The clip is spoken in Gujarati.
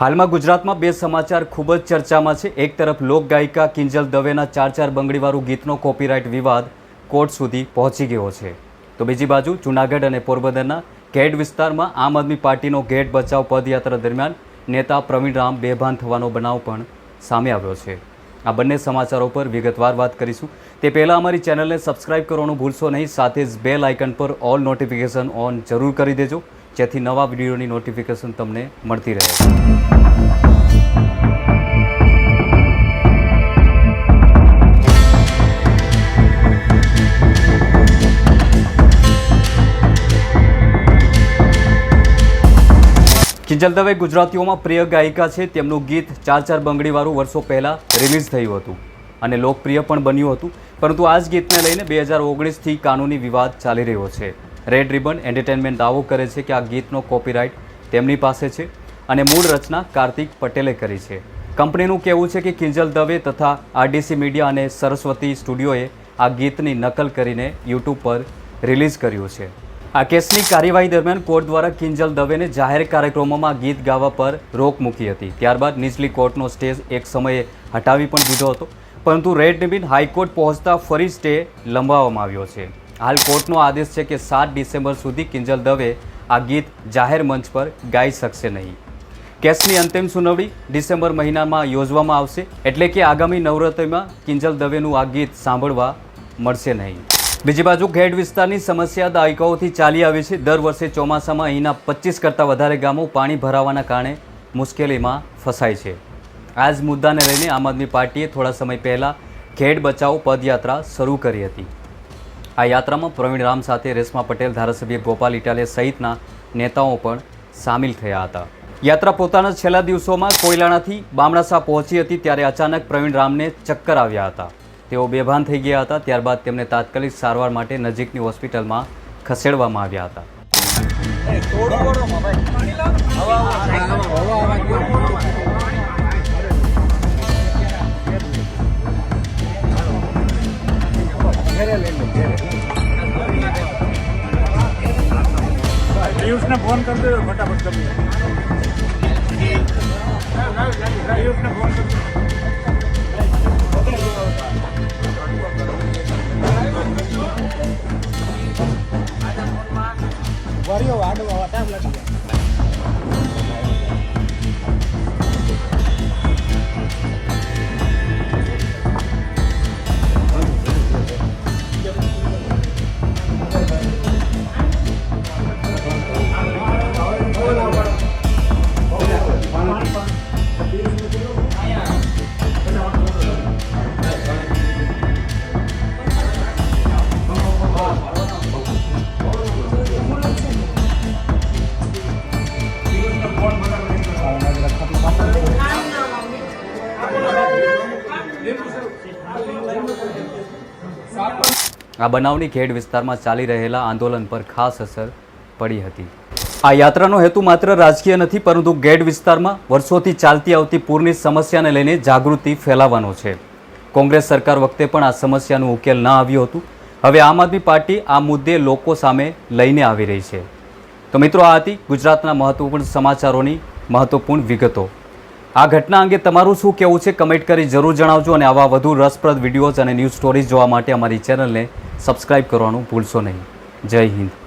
હાલમાં ગુજરાતમાં બે સમાચાર ખૂબ જ ચર્ચામાં છે. એક તરફ લોકગાયિકા કિંજલ દવેના ચાર ચાર બંગડીવાળું ગીતનો કોપીરાઇટ વિવાદ કોર્ટ સુધી પહોંચી ગયો છે. તો બીજી બાજુ જૂનાગઢ અને પોરબંદરના ગેડ વિસ્તારમાં આમ આદમી પાર્ટીનો ગેટ બચાવ પદયાત્રા દરમિયાન નેતા પ્રવીણ રામ બેભાન થવાનો બનાવ પણ સામે આવ્યો છે. આ બંને સમાચારો પર વિગતવાર વાત કરીશું. તે પહેલાં અમારી ચેનલને સબસ્ક્રાઇબ કરવાનું ભૂલશો નહીં. સાથે જ બેલ આઇકન પર ઓલ નોટિફિકેશન ઓન જરૂર કરી દેજો, જેથી નવા વિડીયોની નોટિફિકેશન તમને મળતી રહે. કિંજલ દવે ગુજરાતીઓમાં પ્રિય ગાયિકા છે. તેમનું ગીત ચાર ચાર બંગડીવાળું વર્ષો પહેલાં રિલીઝ થયું હતું અને લોકપ્રિય પણ બન્યું હતું. પરંતુ આ જ ગીતને લઈને બે હજાર ઓગણીસથી કાનૂની વિવાદ ચાલી રહ્યો છે. રેડ રિબન એન્ટરટેનમેન્ટ દાવો કરે છે કે આ ગીતનો કોપીરાઇટ તેમની પાસે છે અને મૂળ રચના કાર્તિક પટેલે કરી છે. કંપનીનું કહેવું છે કે કિંજલ દવે તથા આરડીસી મીડિયા અને સરસ્વતી સ્ટુડિયોએ આ ગીતની નકલ કરીને યુટ્યુબ પર રિલીઝ કર્યું છે. આ કેસની કાર્યવાહી દરમિયાન કોર્ટ દ્વારા કિંજલ દવેને જાહેર કાર્યક્રમોમાં ગીત ગાવા પર રોક મૂકી હતી. ત્યારબાદ નીચલી કોર્ટનો સ્ટે એક સમયે હટાવી પણ દીધો હતો. પરંતુ રેડ રિબિન હાઈકોર્ટ પહોંચતા ફરી સ્ટે લંબાવવામાં આવ્યો છે. હાલ કોર્ટનો આદેશ છે કે સાત ડિસેમ્બર સુધી કિંજલ દવે આ ગીત જાહેર મંચ પર ગાઈ શકશે નહીં. કેસની અંતિમ સુનાવણી ડિસેમ્બર મહિનામાં યોજવામાં આવશે. એટલે કે આગામી નવરાત્રિમાં કિંજલ દવેનું આ ગીત સાંભળવા મળશે નહીં. બીજી બાજુ ઘેડ વિસ્તારની સમસ્યા દાયકાઓથી ચાલી આવી છે. દર વર્ષે ચોમાસામાં અહીંના પચીસ કરતાં વધારે ગામો પાણી ભરાવાના કારણે મુશ્કેલીમાં ફસાય છે. આ જ મુદ્દાને લઈને આમ આદમી પાર્ટીએ થોડા સમય પહેલાં ખેડ બચાવ પદયાત્રા શરૂ કરી હતી. આ યાત્રામાં પ્રવીણ રામ સાથે રેશમા પટેલ, ધારાસભ્ય ગોપાલ ઇટાલિયા સહિતના નેતાઓ પણ સામેલ થયા હતા. યાત્રા પોતાના છેલ્લા દિવસોમાં કોયલાણાથી બામણાસા પહોંચી હતી ત્યારે અચાનક પ્રવીણ રામને ચક્કર આવ્યા હતા. તેઓ બેભાન થઈ ગયા હતા, ત્યારબાદ તેમને તાત્કાલિક સારવાર માટે નજીકની હોસ્પિટલમાં ખસેડવામાં આવ્યા હતા. ફોન કરી દેજો, ફટાફટ તમે ફોન કરી வரையும் ஆண்டு આ બનાવની ખેડ વિસ્તારમાં ચાલી રહેલા આંદોલન પર ખાસ અસર પડી હતી. આ યાત્રાનો હેતુ માત્ર રાજકીય નથી, પરંતુ ગેડ વિસ્તારમાં વર્ષોથી ચાલતી આવતી પૂરની સમસ્યાને લઈને જાગૃતિ ફેલાવવાનો છે. કોંગ્રેસ સરકાર વખતે પણ આ સમસ્યાનું ઉકેલ ન આવ્યું હતું. હવે આમ આદમી પાર્ટી આ મુદ્દે લોકો સામે લઈને આવી રહી છે. તો મિત્રો આ હતી ગુજરાતના મહત્વપૂર્ણ સમાચારોની મહત્વપૂર્ણ વિગતો. આ ઘટના અંગે તમારું શું કહેવું છે? કમેન્ટ કરી જરૂર જણાવજો અને આવા વધુ રસપ્રદ વિડીયોઝ અને ન્યૂઝ સ્ટોરીઝ જોવા માટે અમારી ચેનલને સબસ્ક્રાઇબ કરવાનું ભૂલશો નહીં. જય હિન્દ.